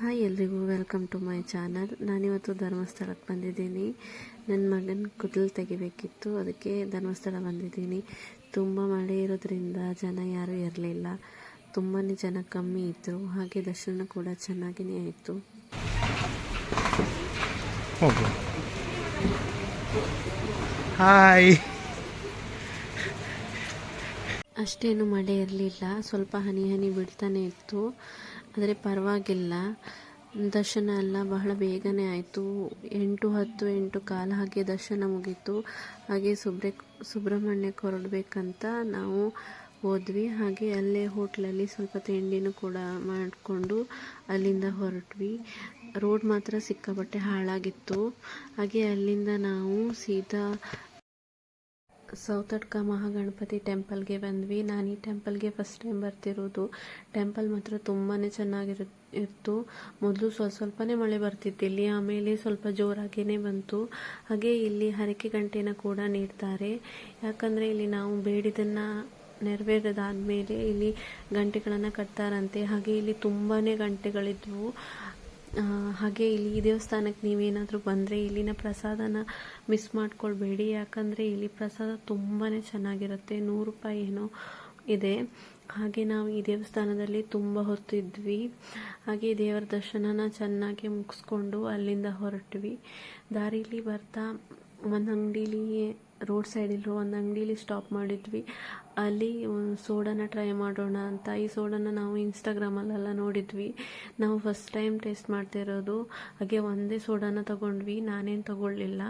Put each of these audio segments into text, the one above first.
Hi ಎಲ್ರಿಗೂ welcome to my channel. ನಾನಿವತ್ತು ಧರ್ಮಸ್ಥಳಕ್ಕೆ ಬಂದಿದ್ದೀನಿ. ನನ್ನ ಮಗನ ಕುದಲ್ ತೆಗಿಬೇಕಿತ್ತು ಅದಕ್ಕೆ ಧರ್ಮಸ್ಥಳ ಬಂದಿದ್ದೀನಿ. ತುಂಬ ಮಳೆ ಇರೋದ್ರಿಂದ ಜನ ಯಾರೂ ಇರಲಿಲ್ಲ. ತುಂಬಾ ಜನ ಕಮ್ಮಿ ಇದ್ದರು ಹಾಗೆ ದರ್ಶನ ಕೂಡ ಚೆನ್ನಾಗಿಯೇ ಆಯಿತು. ಹಾಯ್. ಅಷ್ಟೇನು ಮಳೆ ಇರಲಿಲ್ಲ. ಸ್ವಲ್ಪ ಹನಿ ಹನಿ ಬಿಡ್ತಾನೆ ಇತ್ತು. ಆದರೆ ಪರವಾಗಿಲ್ಲ. ದರ್ಶನ ಎಲ್ಲ ಬಹಳ ಬೇಗನೆ ಆಯಿತು. ಎಂಟು ಹತ್ತು, ಎಂಟು ಕಾಲ ಹಾಗೆ ದರ್ಶನ ಮುಗೀತು. ಹಾಗೆ ಸುಬ್ರೆ ಸುಬ್ರಹ್ಮಣ್ಯಕ್ಕೆ ಹೊರಡಬೇಕಂತ ನಾವು ಹೋದ್ವಿ. ಹಾಗೆ ಅಲ್ಲೇ ಹೋಟ್ಲಲ್ಲಿ ಸ್ವಲ್ಪ ತಿಂಡಿನೂ ಕೂಡ ಮಾಡಿಕೊಂಡು ಅಲ್ಲಿಂದ ಹೊರಟ್ವಿ. ರೋಡ್ ಮಾತ್ರ ಸಿಕ್ಕಾಪಟ್ಟೆ ಹಾಳಾಗಿತ್ತು. ಹಾಗೆ ಅಲ್ಲಿಂದ ನಾವು ಸೀದಾ ಸೌತಡ್ಕ ಮಹಾಗಣಪತಿ ಟೆಂಪಲ್ಗೆ ಬಂದ್ವಿ. ನಾನು ಈ ಟೆಂಪಲ್ಗೆ ಫಸ್ಟ್ ಟೈಮ್ ಬರ್ತಿರೋದು. ಟೆಂಪಲ್ ಮಾತ್ರ ತುಂಬಾ ಚೆನ್ನಾಗಿರು ಇತ್ತು ಮೊದಲು ಸ್ವಲ್ಪ ಸ್ವಲ್ಪನೇ ಮಳೆ ಬರ್ತಿತ್ತು. ಇಲ್ಲಿ ಆಮೇಲೆ ಸ್ವಲ್ಪ ಜೋರಾಗಿಯೇ ಬಂತು. ಹಾಗೆ ಇಲ್ಲಿ ಹರಕೆ ಗಂಟೆನ ಕೂಡ ನೀಡ್ತಾರೆ. ಯಾಕಂದರೆ ಇಲ್ಲಿ ನಾವು ಬೇಡಿದನ್ನು ನೆರವೇರದಾದ ಮೇಲೆ ಇಲ್ಲಿ ಗಂಟೆಗಳನ್ನು ಕಟ್ತಾರಂತೆ. ಹಾಗೆ ಇಲ್ಲಿ ತುಂಬಾ ಗಂಟೆಗಳಿದ್ವು. ಹಾಗೆ ಇಲ್ಲಿ ಈ ದೇವಸ್ಥಾನಕ್ಕೆ ನೀವೇನಾದರೂ ಬಂದರೆ ಇಲ್ಲಿನ ಪ್ರಸಾದನ ಮಿಸ್ ಮಾಡ್ಕೊಳ್ಬೇಡಿ. ಯಾಕಂದರೆ ಇಲ್ಲಿ ಪ್ರಸಾದ ತುಂಬಾ ಚೆನ್ನಾಗಿರುತ್ತೆ. ನೂರು ರೂಪಾಯಿ ಏನೋ ಇದೆ. ಹಾಗೆ ನಾವು ಈ ದೇವಸ್ಥಾನದಲ್ಲಿ ತುಂಬ ಹೊತ್ತಿದ್ವಿ ಹಾಗೆ ದೇವರ ದರ್ಶನನ ಚೆನ್ನಾಗಿ ಮುಗಿಸ್ಕೊಂಡು ಅಲ್ಲಿಂದ ಹೊರಟ್ವಿ. ದಾರಿಲಿ ಬರ್ತಾ ಒಂದು ಅಂಗಡೀಲಿ ರೋಡ್ ಸೈಡಿರೋ ಒಂದು ಅಂಗಡೀಲಿ ಸ್ಟಾಪ್ ಮಾಡಿದ್ವಿ. ಅಲ್ಲಿ ಸೋಡಾನ ಟ್ರೈ ಮಾಡೋಣ ಅಂತ. ಈ ಸೋಡಾನ ನಾವು ಇನ್ಸ್ಟಾಗ್ರಾಮಲ್ಲೆಲ್ಲ ನೋಡಿದ್ವಿ. ನಾವು ಫಸ್ಟ್ ಟೈಮ್ ಟೇಸ್ಟ್ ಮಾಡ್ತಿರೋದು ಹಾಗೆ ಒಂದೇ ಸೋಡಾನ ತಗೊಂಡ್ವಿ. ನಾನೇನು ತಗೊಳ್ಳಿಲ್ಲ.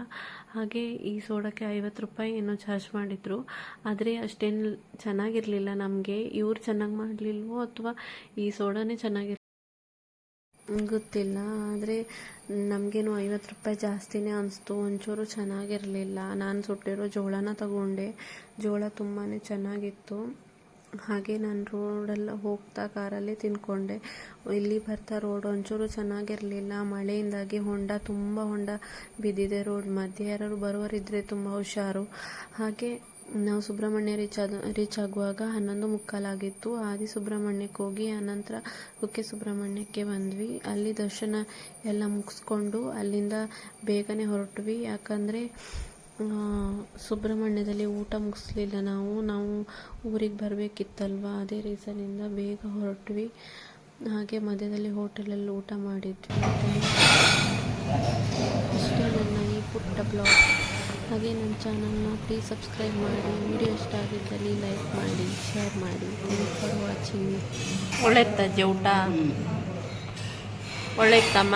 ಹಾಗೆ ಈ ಸೋಡಕ್ಕೆ ಐವತ್ತು ರೂಪಾಯಿ ಏನೋ ಚಾರ್ಜ್ ಮಾಡಿದರು. ಆದರೆ ಅಷ್ಟೇನು ಚೆನ್ನಾಗಿರಲಿಲ್ಲ ನಮಗೆ. ಇವ್ರು ಚೆನ್ನಾಗಿ ಮಾಡಲಿಲ್ವೋ ಅಥವಾ ಈ ಸೋಡಾನೇ ಚೆನ್ನಾಗಿರ್ ಗೊತ್ತಿಲ್ಲ, ಆದರೆ ನಮಗೇನು ಐವತ್ತು ರೂಪಾಯಿ ಜಾಸ್ತಿನೇ ಅನಿಸ್ತು. ಒಂಚೂರು ಚೆನ್ನಾಗಿರಲಿಲ್ಲ. ನಾನು ಸುಟ್ಟಿರೋ ಜೋಳನ ತಗೊಂಡೆ. ಜೋಳ ತುಂಬಾ ಚೆನ್ನಾಗಿತ್ತು. ಹಾಗೆ ನಾನು ರೋಡಲ್ಲಿ ಹೋಗ್ತಾ ಕಾರಲ್ಲಿ ತಿನ್ಕೊಂಡೆ. ಇಲ್ಲಿ ಬರ್ತಾ ರೋಡ್ ಒಂಚೂರು ಚೆನ್ನಾಗಿರಲಿಲ್ಲ. ಮಳೆಯಿಂದಾಗಿ ಹೊಂಡ, ತುಂಬ ಹೊಂಡ ಬಿದ್ದಿದೆ ರೋಡ್. ಮಧ್ಯೆ ಯಾರು ಬರುವರಿದ್ದರೆ ತುಂಬ ಹುಷಾರು. ಹಾಗೆ ನಾವು ಸುಬ್ರಹ್ಮಣ್ಯ ರೀಚ್ ಆದ ರೀಚ್ ಆಗುವಾಗ ಹನ್ನೊಂದು ಮುಕ್ಕಾಲಾಗಿತ್ತು. ಆದಿ ಸುಬ್ರಹ್ಮಣ್ಯಕ್ಕೆ ಹೋಗಿ ಆನಂತರ ಕುಕ್ಕೆ ಸುಬ್ರಹ್ಮಣ್ಯಕ್ಕೆ ಬಂದ್ವಿ. ಅಲ್ಲಿ ದರ್ಶನ ಎಲ್ಲ ಮುಗಿಸ್ಕೊಂಡು ಅಲ್ಲಿಂದ ಬೇಗನೆ ಹೊರಟ್ವಿ. ಯಾಕಂದರೆ ಸುಬ್ರಹ್ಮಣ್ಯದಲ್ಲಿ ಊಟ ಮುಗಿಸ್ಲಿಲ್ಲ ನಾವು. ನಾವು ಊರಿಗೆ ಬರಬೇಕಿತ್ತಲ್ವ? ಅದೇ ರೀಸನಿಂದ ಬೇಗ ಹೊರಟ್ವಿ. ಹಾಗೆ ಮಧ್ಯದಲ್ಲಿ ಹೋಟೆಲಲ್ಲಿ ಊಟ ಮಾಡಿದ್ವಿ. ಅಷ್ಟೇ ನನ್ನ ಈ ಪುಟ್ಟ ಬ್ಲಾಗ್ ಹಾಗೆ ನನ್ನ ಚಾನಲ್ನ ಪ್ಲೀಸ್ ಸಬ್ಸ್ಕ್ರೈಬ್ ಮಾಡಿ. ವಿಡಿಯೋ ಇಷ್ಟ ಆಗಿದ್ದಲ್ಲಿ ಲೈಕ್ ಮಾಡಿ ಶೇರ್ ಮಾಡಿ. ಥ್ಯಾಂಕ್ಸ್ ಫಾರ್ ವಾಚಿಂಗ್ ಒಳ್ಳೆ ತಜ್ಜೆ ಊಟ. ಒಳ್ಳೆ ಇತ್ತಮ್ಮ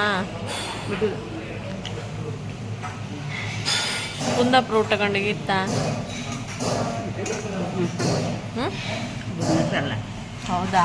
ಕುಂದಾಪುರ ಊಟ ಕಂಡಿಗಿತ್ತ ಹ್ಞೂ ಹೌದಾ?